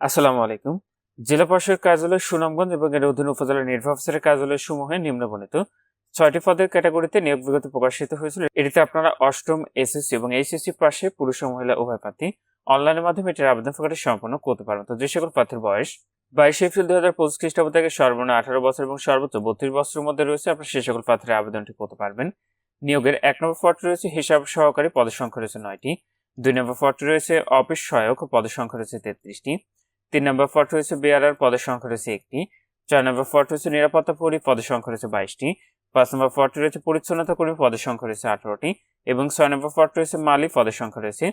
আসসালামু আলাইকুম। জেলা পরিষদ কার্যালয় সুনামগঞ্জ এবং এর অধীন উপজেলা নির্বাহী অফিসারের কার্যালয় সমূহে নিম্নবর্ণিত ছয়টি পদের ক্যাটাগরিতে নিয়োগ বিজ্ঞপ্তি প্রকাশিত হয়েছিল। এটিতে আপনারা অষ্টম এসএসসি এবং এইচএসসি পাশে পুরুষ ও মহিলা উভয় প্রার্থী অনলাইনের মাধ্যমে এটির আবেদন প্রকাশটি সম্পন্ন করতে পারবেন। তো যে সকল প্রার্থীর বয়স, বাইশে এপ্রিল দুই হাজার পঁচিশ খ্রিস্টাব্দ থেকে সর্বনিম্ন আঠারো বছর এবং সর্বোচ্চ বত্রিশ বছরের মধ্যে রয়েছে, আপনার সেই সকল প্রার্থীর আবেদনটি করতে পারবেন। নিয়োগের এক নম্বর পদটি রয়েছে হিসাব সহকারী, পদের সংখ্যা রয়েছে নয়টি। দুই নম্বর পদটি রয়েছে অফিস সহায়ক, পদের সংখ্যা রয়েছে তেত্রিশটি। তিন নম্বর পদ রয়েছে বেয়ারার পদের সংখ্যা রয়েছে একটি। চার নম্বর পদ রয়েছে নিরাপত্তা কর্মী পদের সংখ্যা রয়েছে বাইশটি। পাঁচ নম্বর পদটি রয়েছে পরিচ্ছন্নতা কর্মী, পদের সংখ্যা রয়েছে আঠারোটি। এবং ছয় নম্বর পদ রয়েছে মালি, পদের সংখ্যা রয়েছে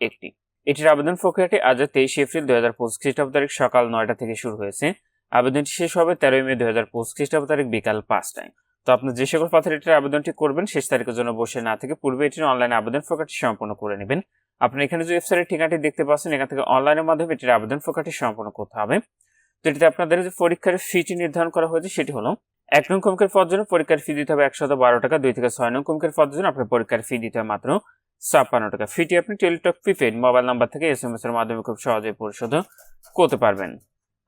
একটি। এটির আবেদন প্রক্রিয়াটি আজ তেইশে এপ্রিল দুই হাজার পঁচিশ খ্রিস্টাব্দ তারিখ সকাল নয়টা থেকে শুরু হয়েছে। আবেদনটি শেষ হবে তেরোই মে দুই হাজার পঁচিশ খ্রিস্টাব্দ তারিখ বিকাল পাঁচটায়। তো আপনি যে সকল পাথর এটির আবেদনটি করবেন, শেষ তারিখের জন্য বসে না থেকে পূর্বে এটির অনলাইন আবেদন প্রক্রিয়াটি সম্পন্ন করে নেবেন। আপনি এখানে যে ওয়েবসাইটের ঠিকানাটি দেখতে পাচ্ছেন, এখান থেকে অনলাইনের মাধ্যমে এটির আবেদন প্রক্রিয়াটি সম্পন্ন করতে হবে। তো এটিতে আপনাদের যে পরীক্ষার ফিটি নির্ধারণ করা হয়েছে, সেটি হলো এক নং কমকের পদের জন্য পরীক্ষার ফি দিতে হবে একশত বারো টাকা, দুই থেকে ছয় নং কমকের পদের জন্য আপনার পরীক্ষার ফি দিতে হবে মাত্র ছাপ্পান্ন টাকা। ফিটি আপনি টেলিটক প্রিপেড মোবাইল নাম্বার থেকে এস এম এস এর মাধ্যমে খুব সহজেই পরিশোধ করতে পারবেন।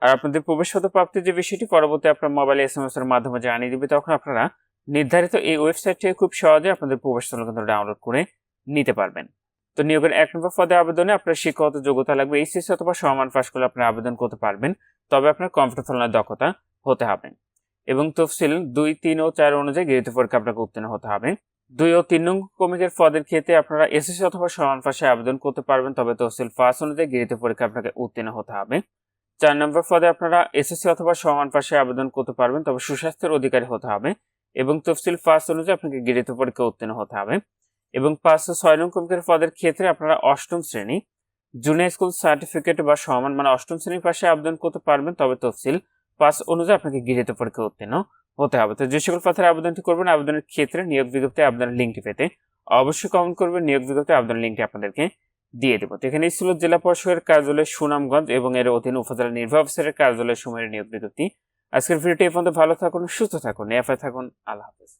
আর আপনাদের প্রবেশগত প্রাপ্তির যে বিষয়টি, পরবর্তী আপনার মোবাইলে এস এম এস এর মাধ্যমে জানিয়ে দিবে, তখন আপনারা নির্ধারিত এই ওয়েবসাইটটি খুব সহজে আপনাদের প্রবেশস্থল কিন্তু ডাউনলোড করে নিতে পারবেন। তো নিয়োগের এক নম্বর পদে আবেদনে আপনার শিক্ষাগত যোগ্যতা লাগবে এইচএসসি অথবা সমান পাশ করলে আপনি আবেদন করতে পারবেন, তবে আপনার কম্পিউটার চালনার দক্ষতা হতে হবে। এবং তফসিল দুই, তিন ও চার অনুযায়ী গৃহীত পরীক্ষা আপনাকে উত্তীর্ণ হতে হবে। দুই ও তিন নং কমিকের পদের ক্ষেত্রে আপনারা এসএসসি অথবা সমান পাশে আবেদন করতে পারবেন, তবে তফসিল ফার্স্ট অনুযায়ী গৃহীত পরীক্ষা আপনাকে উত্তীর্ণ হতে হবে। চার নম্বর পদে আপনারা এসএসসি অথবা সমান পাশে আবেদন করতে পারবেন, তবে সুস্বাস্থ্যের অধিকারী হতে হবে। এবং তফসিল ফার্স্ট অনুযায়ী আপনাকে গৃহীত পরীক্ষা উত্তীর্ণ হতে হবে। এবং পাঁচ ছয় নং কমিকের পদের ক্ষেত্রে আপনারা অষ্টম শ্রেণি জুনিয়র স্কুল সার্টিফিকেট বা সমান মানে অষ্টম শ্রেণির পাশে আবেদন করতে পারবেন, তবে তফসিল পাস অনুযায়ী আপনাকে গৃহীত পরীক্ষা উত্তীর্ণ হতে হবে। তো যে সকল পাথরে আবেদনটি করবেন, আবেদনের ক্ষেত্রে নিয়োগ বিজ্ঞপ্তি, আবেদনের লিঙ্কটি পেতে অবশ্যই কমেন্ট করবেন, নিয়োগ বিজ্ঞপ্তি আবেদনের লিঙ্কটি আপনাদেরকে দিয়ে দেবো। তো এখানে ছিল জেলা পরিষদের কার্যালয় সুনামগঞ্জ এবং এর অধীন উপজেলা নির্বাহী অফিসারের কার্যালয় সময়ের নিয়োগ বিজ্ঞপ্তি। আজকের ভিডিওটি এই পর্যন্ত ভালো থাকুন, সুস্থ থাকুন এফআই থাকুন, আল্লাহ হাফেজ।